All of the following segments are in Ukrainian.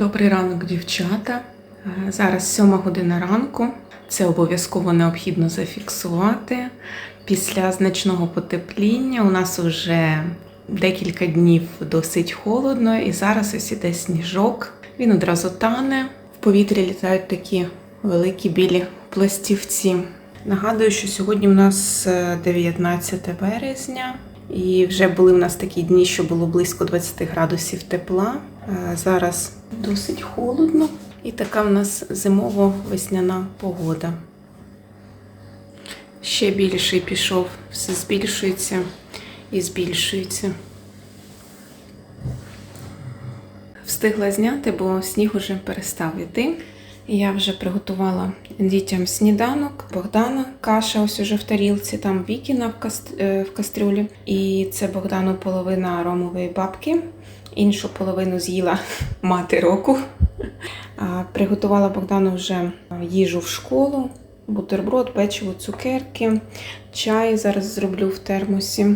Добрий ранок, дівчата. Е, Зараз сьома година ранку. Це обов'язково необхідно зафіксувати. Після значного потепління у нас вже декілька днів досить холодно, і зараз ось іде сніжок. Він одразу тане. В повітрі літають такі великі білі пластівці. Нагадую, що сьогодні у нас е, 19 березня, і вже були в нас такі дні, що було близько 20 градусів тепла. Е, Зараз досить холодно, і така в нас зимово-весняна погода. Ще більший пішов, все збільшується і збільшується. Встигла зняти, бо сніг уже перестав іти. Я вже приготувала дітям сніданок. Богдана каша ось уже в тарілці, там Вікіна в, каст... е, в кастрюлі. І це Богдану половина ромової бабки. Іншу половину з'їла мати року. Приготувала Богдану вже їжу в школу, бутерброд, печиво, цукерки, чай зараз зроблю в термосі.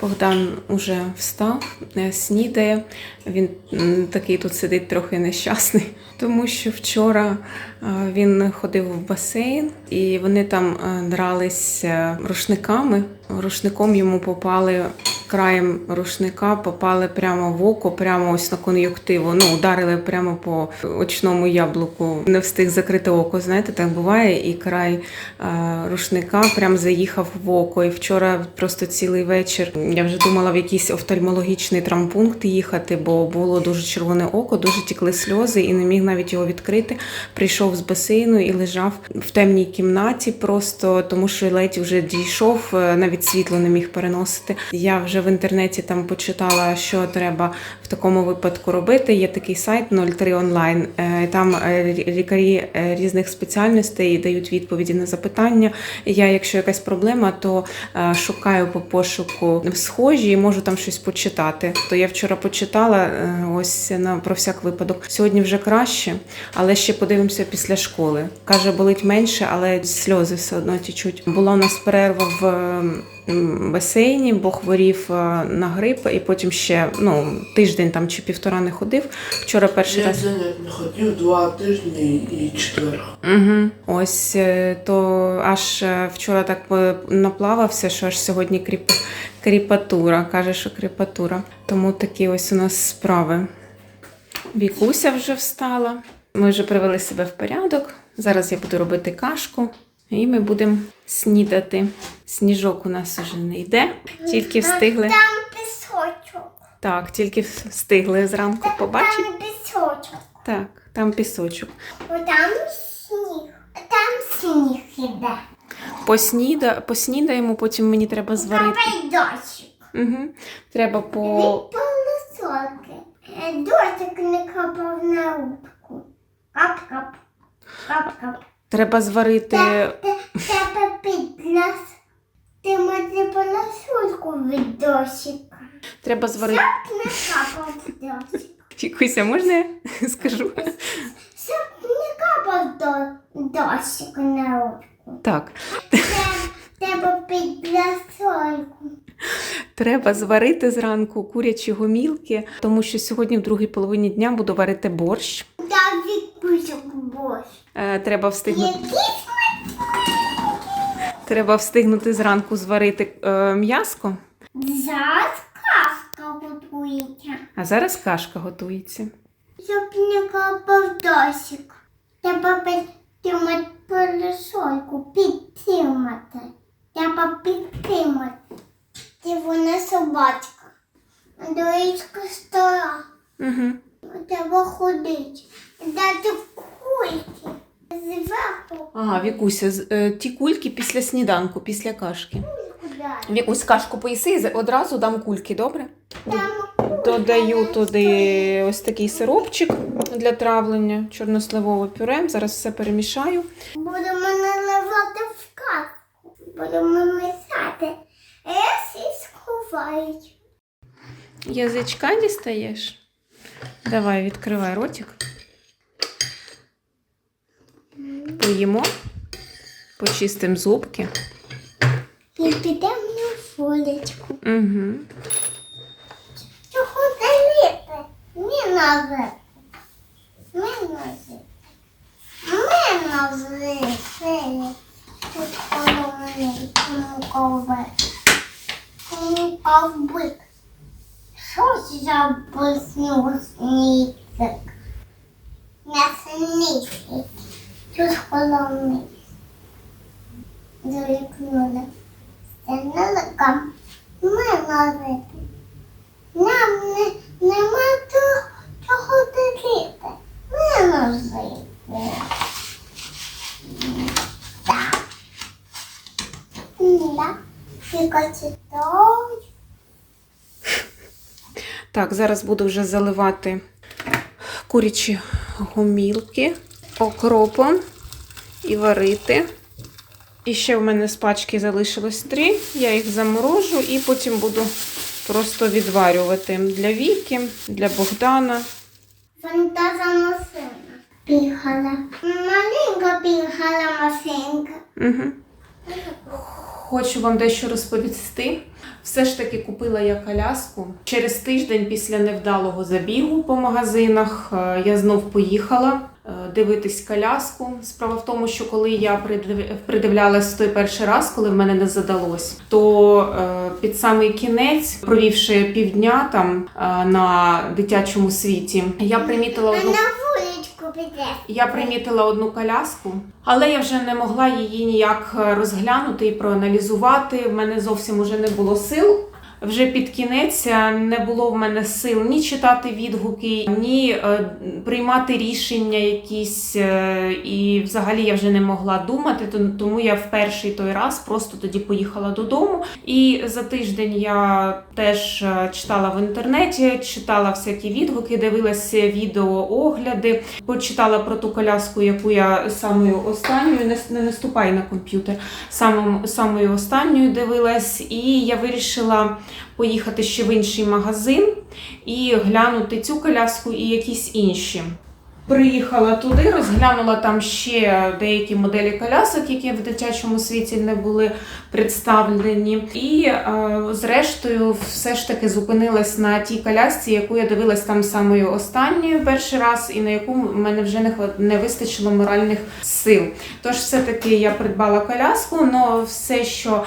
Богдан уже встав, е, снідає. Він такий тут сидить трохи нещасний, тому що вчора е, він ходив в басейн і вони там дралися е, рушниками. Рушником йому попали. Краєм рушника попали прямо в око, прямо ось на кон'юктиву. Ну, ударили прямо по очному яблуку. Не встиг закрити око. Знаєте, так буває. І край е, рушника прям заїхав в око. І вчора просто цілий вечір я вже думала в якийсь офтальмологічний травмпункт їхати, бо було дуже червоне око, дуже тікли сльози і не міг навіть його відкрити. Прийшов з басейну і лежав в темній кімнаті, просто тому що ледь вже дійшов, е, навіть світло не міг переносити. Я вже в інтернеті там почитала, що треба в такому випадку робити. Є такий сайт 03 онлайн. Е, Там е, лікарі е, різних спеціальностей дають відповіді на запитання. Я, якщо якась проблема, то шукаю по пошуку схожі і можу там щось почитати. То я вчора почитала ось на про всяк випадок. Сьогодні вже краще, але ще подивимося після школи. Каже, болить менше, але сльози все одно тічуть. Була у нас перерва в басейні, бо хворів е, на грип, і потім ще ну тиждень там чи півтора не ходив. Вчора перший Я раз. не хотів два тижні і четвер. Угу. Ось е, то аж е, вчора так наплавався, що аж сьогодні кріп... кріпатура. Каже, що кріпатура. Тому такі ось у нас справи. Вікуся вже встала. Ми вже привели себе в порядок. Зараз я буду робити кашку, і ми будемо снідати. Сніжок у нас уже не йде, тільки встигли. Там пісочок. Так, тільки встигли зранку побачити. Там пісочок. Так, там пісочок. О, Там сніг. Там сніг іде. Посніда... Поснідаємо, потім мені треба зварити. Там дощик. Угу. Треба по. Полосолки. Е, Дощик не капав на рубку. Кап-кап. Кап-кап. Треба зварити. Те- Тебе підлас. Ти мати полосольку від дощика. Треба зварити. Не капав. Фікуся, можна я скажу? Щоб не капав до дощик на рубку. Так. Те- Тебе підласольку. Треба зварити зранку курячі гомілки, тому що сьогодні, в другій половині дня, буду варити борщ. Та відпусок борщ. Е, треба встигнути. Треба встигнути зранку зварити е, м'яско, зараз казка готується. а зараз кашка готується. Щоб не капав дощик. Треба підтримати полосольку, підтримати. Треба підтримати. Ти вона собачка. Доїчка стара. Угу. Треба ходити. Дати кульки. Зверху Ага, Вікуся, з- е, ті кульки після сніданку, після кашки. куди. Вікусь, кашку поїси і з- одразу дам кульки, добре? Там Додаю туди ось такий сиропчик для травлення, чорносливове пюре. Зараз все перемішаю. Будемо наливати в казку. Будемо мисати. Ес і сховають. Язичка дістаєш? Давай, відкривай ротик. Поїмо, почистимо зубки. І підемо на фолечку. Угу. Чого даліти? Не надо. Минуси. Минуси. Сили. Тут головний ковбик. Ковбик. Що за снігник? М'ясницький. Тут головний. Дорікнули. Стенеликом. Ми носити. Нам не, нема то, чого дивити. Ми носити. Так. Так. Тільки читають. Так, зараз буду вже заливати курячі гомілки окропом і варити. І ще в мене з пачки залишилось три. Я їх заморожу і потім буду просто відварювати для Віки, для Богдана. Фантаза машина. Бігала. Маленька бігала машинка. Угу. Хочу вам дещо розповісти. Все ж таки купила я коляску. Через тиждень після невдалого забігу по магазинах е, я знов поїхала дивитись коляску. Справа в тому, що коли я придив- придивлялась той перший раз, коли в мене не задалось, то е, під самий кінець, провівши півдня там е, на дитячому світі, я примітила одну я примітила одну коляску, але я вже не могла її ніяк е, розглянути і проаналізувати. В мене зовсім уже не було сил. Вже під кінець е, не було в мене сил ні читати відгуки, ні е, приймати рішення якісь. е, і взагалі я вже не могла думати, тому я в перший той раз просто тоді поїхала додому. І за тиждень я теж читала в інтернеті, читала всякі відгуки, дивилася відео огляди, почитала про ту коляску, яку я самою останньою не, наступай на комп'ютер. Самою останньою дивилась, і я вирішила поїхати ще в інший магазин і глянути цю коляску і якісь інші. Приїхала туди, розглянула там ще деякі моделі колясок, які в дитячому світі не були представлені. І е, зрештою, все ж таки зупинилась на тій колясці, яку я дивилась там самою останньою перший раз, і на яку в мене вже не, вистачило моральних сил. Тож, все-таки я придбала коляску, але все, що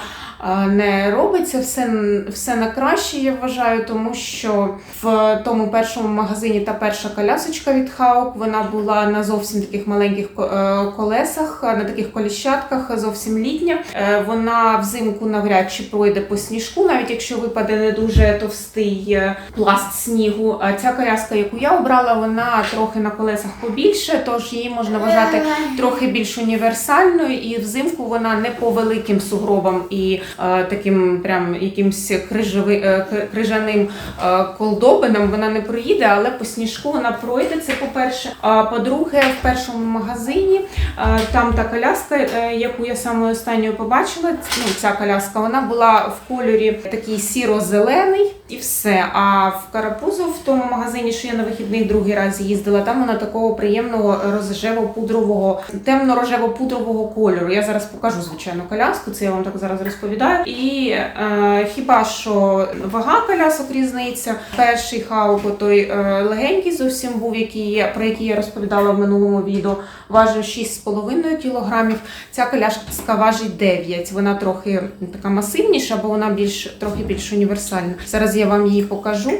не робиться, все, все на краще, я вважаю, тому що в тому першому магазині та перша колясочка від Хаук, вона була на зовсім таких маленьких е, колесах, на таких коліщатках, зовсім літня. Е, Вона взимку навряд чи пройде по сніжку, навіть якщо випаде не дуже товстий е, пласт снігу. А ця коляска, яку я обрала, вона трохи на колесах побільше, тож її можна вважати трохи більш універсальною, і взимку вона не по великим сугробам і е, таким прям якимсь крижови, е, крижаним е, колдобинам вона не проїде, але по сніжку вона пройде. Це по-перше. А по-друге, в першому магазині е, там та коляска, е, яку я саме останньою побачила, ну ця коляска, вона була в кольорі такий сіро-зелений і все. А в Карапузу, в тому магазині, що я на вихідних другий раз їздила, там вона такого приємного рожево-пудрового, темно-рожево-пудрового кольору. Я зараз покажу звичайно коляску, це я вам так зараз розповідаю. І е, хіба що вага колясок різниця. Перший хаук, той е, легенький зовсім був, який я, про який я розповідала в минулому відео, важив 6,5 кілограмів. Ця коляска важить 9. Вона трохи така масивніша, бо вона більш трохи більш універсальна. Зараз я вам її покажу.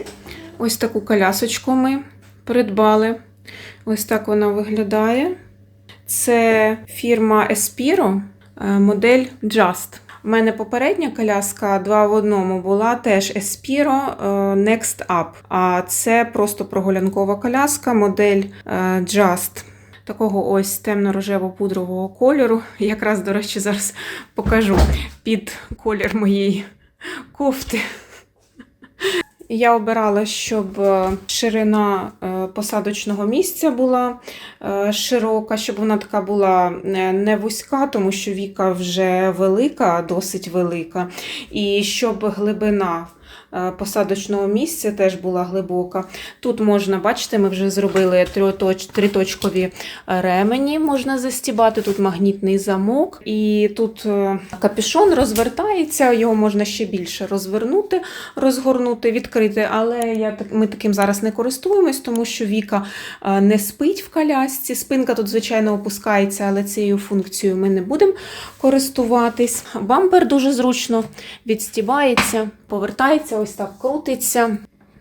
Ось таку колясочку ми придбали. Ось так вона виглядає. Це фірма Espiro, е, модель Just. У мене попередня коляска 2 в одному була теж Espiro е, Next Up. А це просто прогулянкова коляска, модель е, Just. Такого ось темно-рожево-пудрового кольору. Якраз, до речі, зараз покажу під колір моєї кофти. Я обирала, щоб е, ширина е, посадочного місця була е, широка, щоб вона така була не вузька, тому що віка вже велика, досить велика, і щоб глибина посадочного місця теж була глибока. Тут можна, бачите, ми вже зробили триточкові ремені, можна застібати, тут магнітний замок, і тут капюшон розвертається, його можна ще більше розвернути, розгорнути, відкрити. Але я ми таким зараз не користуємось, тому що Віка е, не спить в колясці. Спинка тут, звичайно, опускається, але цією функцією ми не будемо користуватись. Бампер дуже зручно відстібається, повертається, ось так крутиться.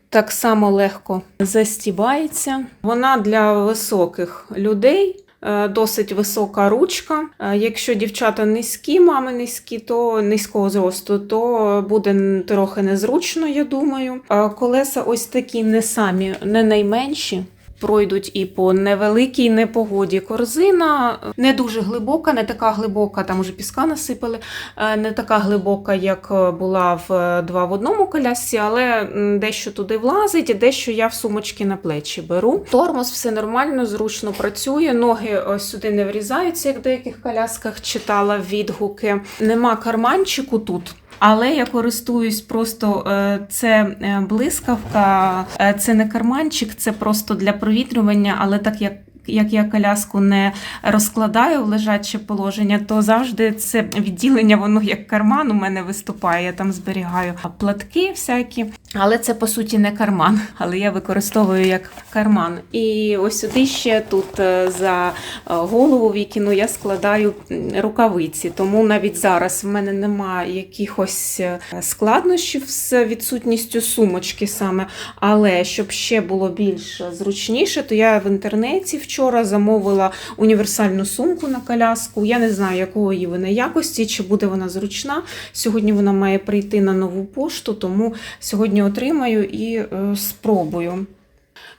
Так само легко застібається. Вона для високих людей. Е, Досить висока ручка. Е, Якщо дівчата низькі, мами низькі, то низького зросту, то буде трохи незручно, я думаю. Колеса ось такі не самі, не найменші. Пройдуть і по невеликій непогоді. Корзина не дуже глибока, не така глибока, там уже піска насипали, е, не така глибока, як е, була в е, два в одному колясці, але дещо туди влазить, дещо я в сумочки на плечі беру. Тормоз все нормально, зручно працює. Ноги сюди не врізаються, як в деяких колясках читала відгуки. Нема карманчику тут. Але я користуюсь просто е, це е, блискавка, е, це не карманчик, це просто для провітрювання, але так як. Як я коляску не розкладаю в лежаче положення, то завжди це відділення, воно як карман у мене виступає. Я там зберігаю платки всякі. Але це по суті не карман, але я використовую як карман. І ось сюди ще тут е, за е, голову вікіну я складаю рукавиці. Тому навіть зараз в мене немає якихось е, складнощів з відсутністю сумочки саме. Але щоб ще було більш зручніше, то я в інтернеті вчора замовила універсальну сумку на коляску. Я не знаю, якої вона якості, чи буде вона зручна. Сьогодні вона має прийти на нову пошту, тому сьогодні отримаю і е, спробую.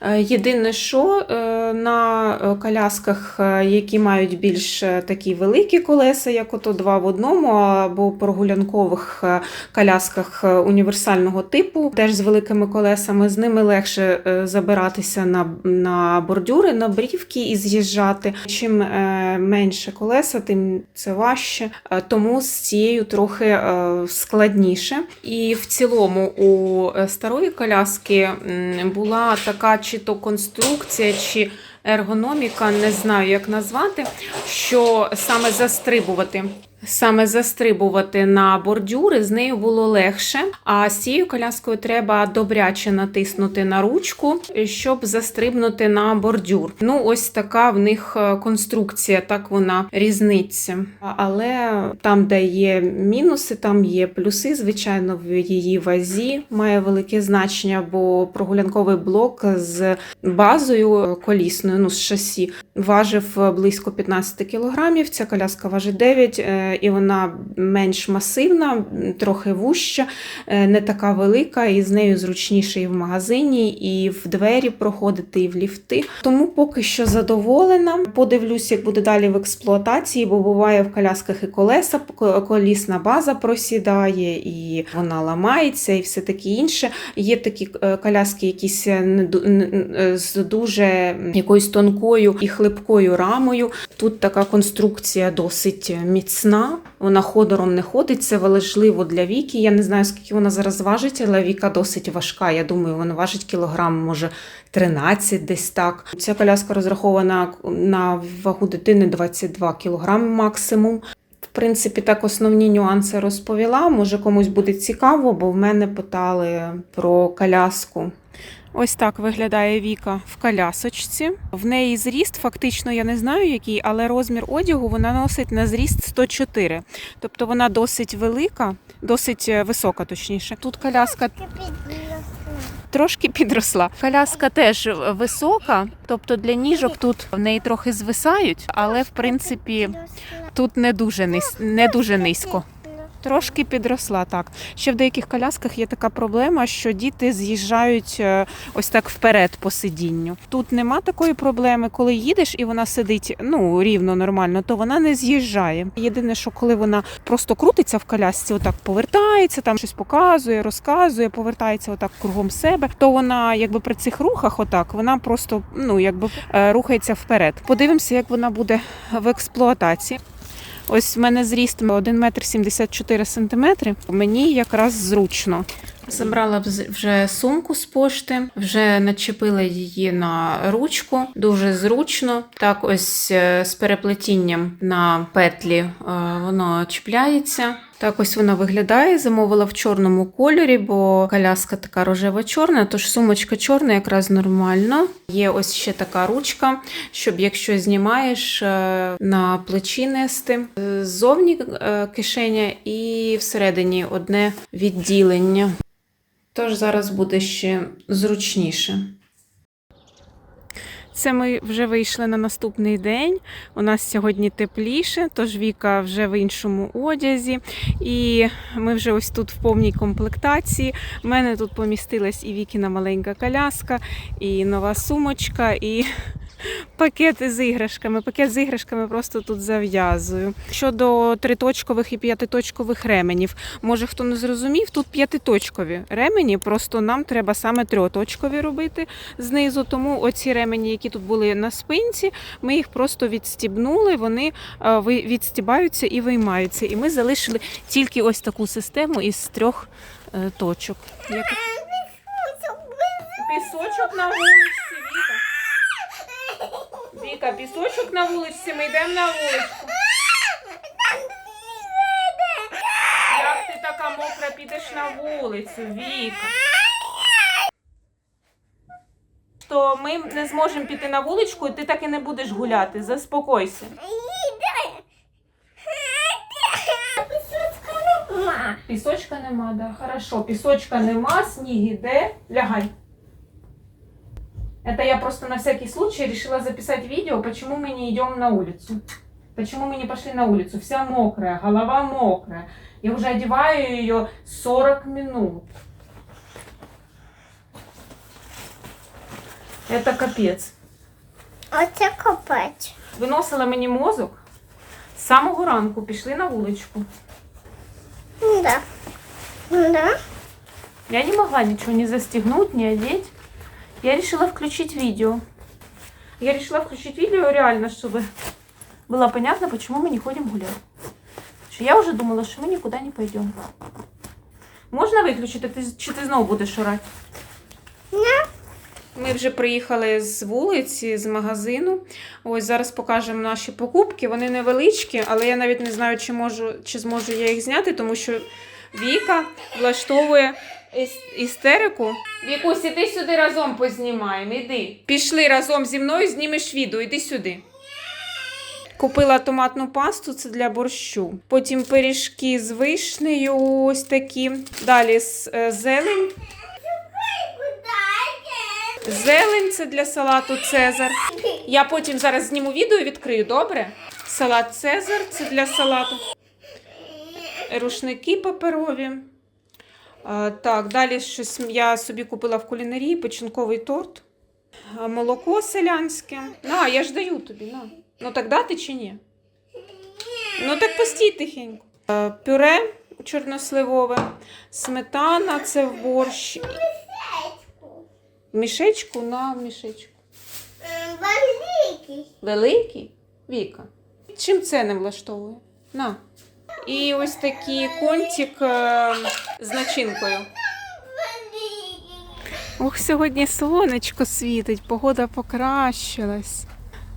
Е, Єдине, що е, на е, колясках, які мають більш такі великі колеса, як ото два в одному, або прогулянкових колясках універсального типу, теж з великими колесами, з ними легше забиратися на, на бордюри, на брівки і з'їжджати. Чим менше колеса, тим це важче. Тому з цією трохи складніше. І в цілому у старої коляски була така чи то конструкція, чи ергономіка, не знаю, як назвати, що саме застрибувати. Саме застрибувати на бордюри з нею було легше, а з цією коляскою треба добряче натиснути на ручку, щоб застрибнути на бордюр. Ну, ось така в них е, конструкція, так вона різниця. Але там, де є мінуси, там є плюси. Звичайно, в її вазі має велике значення, бо прогулянковий блок з базою колісною, ну з шасі, важив близько 15 кілограмів. Ця коляска важить 9, е, і вона менш масивна, трохи вужча, е, не така велика, і з нею зручніше і в магазині, і в двері проходити, і в ліфти. Тому поки що задоволена. Подивлюсь, як буде далі в експлуатації, бо буває в колясках і колеса, колісна база просідає, і вона ламається, і все таке інше. Є такі е, коляски, якісь е, з дуже якоюсь тонкою і хлипкою рамою. Тут така конструкція досить міцна. Вона ходором не ходить. Це важливо для Віки. Я не знаю, скільки вона зараз важить, але Віка досить важка. Я думаю, вона важить кілограм, може 13 десь так. Ця коляска розрахована на вагу дитини 22 кілограми максимум. В принципі, так основні нюанси розповіла. Може, комусь буде цікаво, бо в мене питали про коляску. Ось так виглядає Віка в колясочці. В неї зріст, фактично, я не знаю який, але розмір одягу вона носить на зріст 104. Тобто вона досить велика, досить е, висока, точніше. Тут коляска трошки підросла. Коляска теж висока, тобто для ніжок тут в неї трохи звисають, але в принципі тут не дуже не дуже низько. Трошки підросла так. Ще в деяких колясках є така проблема, що діти з'їжджають е, ось так вперед по сидінню. Тут нема такої проблеми, коли їдеш і вона сидить ну рівно нормально, то вона не з'їжджає. Єдине, що коли вона просто крутиться в колясці, отак повертається, там щось показує, розказує, повертається отак кругом себе, то вона якби при цих рухах, отак, вона просто ну якби е, рухається вперед. Подивимося, як вона буде в експлуатації. Ось в мене зріст 1 метр 74 сантиметри. Мені якраз зручно. Забрала вже сумку з пошти, вже начепила її на ручку. Дуже зручно. Так, ось е, з переплетінням на петлі е, воно чіпляється. Так ось вона виглядає. Замовила в чорному кольорі, бо коляска така рожево-чорна, тож сумочка чорна якраз нормально. Є ось ще така ручка, щоб якщо знімаєш е, на плечі нести. Ззовні е, кишеня і всередині одне відділення. Тож зараз буде ще зручніше. Це ми вже вийшли на наступний день. У нас сьогодні тепліше, тож Віка вже в іншому одязі. І ми вже ось тут в повній комплектації. У мене тут помістилась і Вікіна маленька коляска, і нова сумочка, і пакет з іграшками. Пакет з іграшками просто тут зав'язую. Щодо триточкових і п'ятиточкових ременів, може хто не зрозумів, тут п'ятиточкові ремені, просто нам треба саме трьоточкові робити знизу. Тому оці ремені, які тут були на спинці, ми їх просто відстібнули, вони е, відстібаються і виймаються. І ми залишили тільки ось таку систему із трьох е, точок. Як... Пісочок на вулиці, Віка, пісочок на вулиці, ми йдемо на вуличку. Як ти така мокра підеш на вулицю, Віка? То ми не зможемо піти на вуличку, і ти так і не будеш гуляти. Заспокойся. Пісочка нема, да. Хорошо, пісочка нема, сніг іде. Лягай. Это я просто на всякий случай решила записать видео, почему мы не идем на улицу. Почему мы не пошли на улицу. Вся мокрая, голова мокрая. Я уже одеваю ее 40 минут. Это капець. Оце копець. Виносила мені мозок. З самого ранку пішли на вуличку. Да. Да. Я не могла ничего не застегнуть, не одеть. Я решила включить видео. Я решила включить видео реально, чтобы было понятно, почему мы не ходим гулять. Потому что я уже думала, что мы никуда не пойдем. Можна виключити? Ти, чи ти знову будеш орати? Ми вже приїхали з вулиці, з магазину. Ось зараз покажемо наші покупки. Вони невеличкі, але я навіть не знаю, чи можу, чи зможу я їх зняти, тому що Віка влаштовує іс- істерику. Вікусь, іди сюди разом познімаємо. Іди. Пішли разом зі мною, знімеш відео, іди сюди. Купила томатну пасту, це для борщу. Потім пиріжки з вишнею, ось такі. Далі з- е, зелень. Зелень це для салату Цезар. Я потім зараз зніму відео і відкрию, добре? Салат Цезар це для салату. Рушники паперові. Так, далі щось я собі купила в кулінарії печінковий торт. Молоко селянське. На, я ж даю тобі, на. Ну так дати чи ні? Ну так постій тихенько. Пюре чорносливове, сметана це в борщ. Мішечку на мішечку. Великий. Великий? Віка. Чим це не влаштовує? На. І ось такий контик е, з начинкою. Ох, сьогодні сонечко світить, погода покращилась.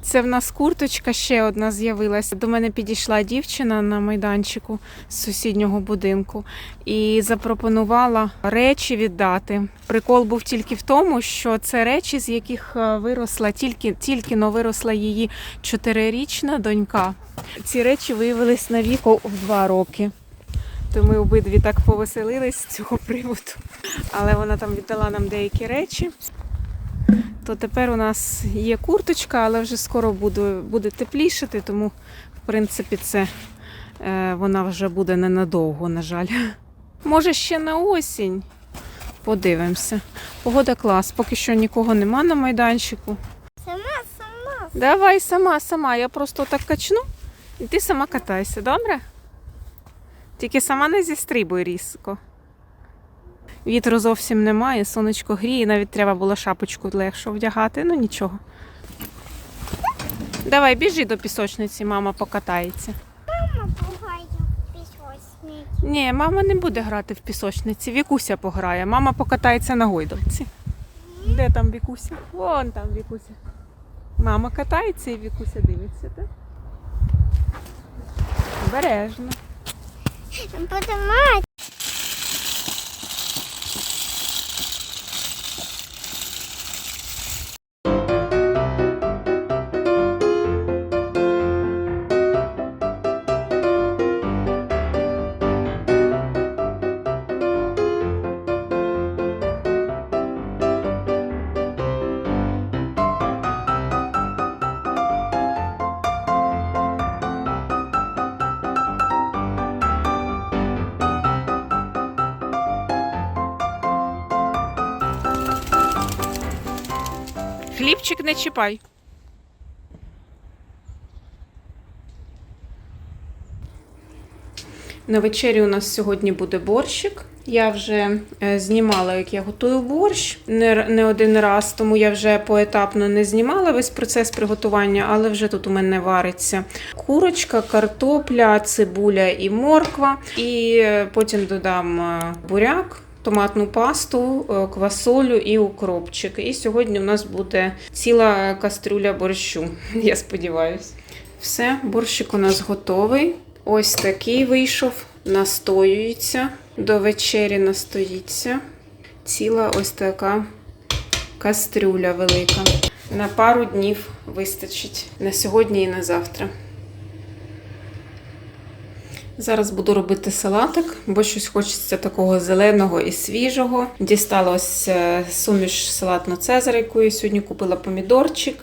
Це в нас курточка ще одна з'явилася. До мене підійшла дівчина на майданчику з сусіднього будинку і запропонувала речі віддати. Прикол був тільки в тому, що це речі, з яких е, виросла тільки, тільки но виросла її чотирирічна донька. Ці речі виявились на віку в два роки. То ми обидві так повеселились з цього приводу. Але вона там віддала нам деякі речі. То тепер у нас є курточка, але вже скоро буде, буде теплішати, тому в принципі це е, вона вже буде ненадовго, на жаль. Може, ще на осінь. Подивимося. Погода клас, поки що нікого нема на майданчику. Сама, сама. Давай сама, сама. Я просто так качну, і ти сама катайся, добре? Тільки сама не зістрибуй різко. Вітру зовсім немає, сонечко гріє, навіть треба було шапочку легше вдягати, ну нічого. Давай, біжи до пісочниці, мама покатається. Мама пугає пісочниці. Ні, мама не буде грати в пісочниці. Вікуся пограє. Мама покатається на гойдалці. Де там Вікуся? Вон там Вікуся. Мама катається і Вікуся дивиться, так? Бережно. Потримай. Хлібчик не чіпай. На вечері у нас сьогодні буде борщик. Я вже е, знімала, як я готую борщ не, не один раз, тому я вже поетапно не знімала весь процес приготування, але вже тут у мене вариться курочка, картопля, цибуля і морква. І е, потім додам е, буряк. Томатну пасту, е, квасолю і укропчик. І сьогодні у нас буде ціла кастрюля борщу, я сподіваюся. Все, борщик у нас готовий. Ось такий вийшов, настоюється. До вечері настоїться. Ціла ось така кастрюля велика. На пару днів вистачить на сьогодні і на завтра. Зараз буду робити салатик, бо щось хочеться такого зеленого і свіжого. Дістала ось е, суміш салатну Цезар, яку я сьогодні купила помідорчик,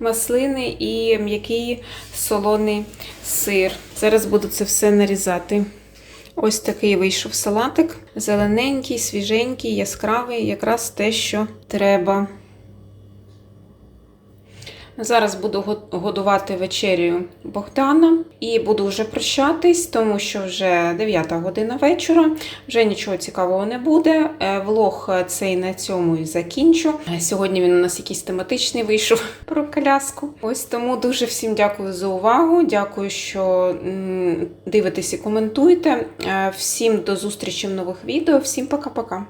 маслини і м'який солоний сир. Зараз буду це все нарізати. Ось такий вийшов салатик. Зелененький, свіженький, яскравий, якраз те, що треба. Зараз буду годувати вечерю Богдана і буду вже прощатись, тому що вже 9 година вечора, вже нічого цікавого не буде. Е, Влог цей на цьому і закінчу. Е, Сьогодні він у нас якийсь тематичний вийшов про коляску. Ось тому дуже всім дякую за увагу. Дякую, що дивитесь і коментуєте. Е, Всім до зустрічі в нових відео. Всім пока-пока.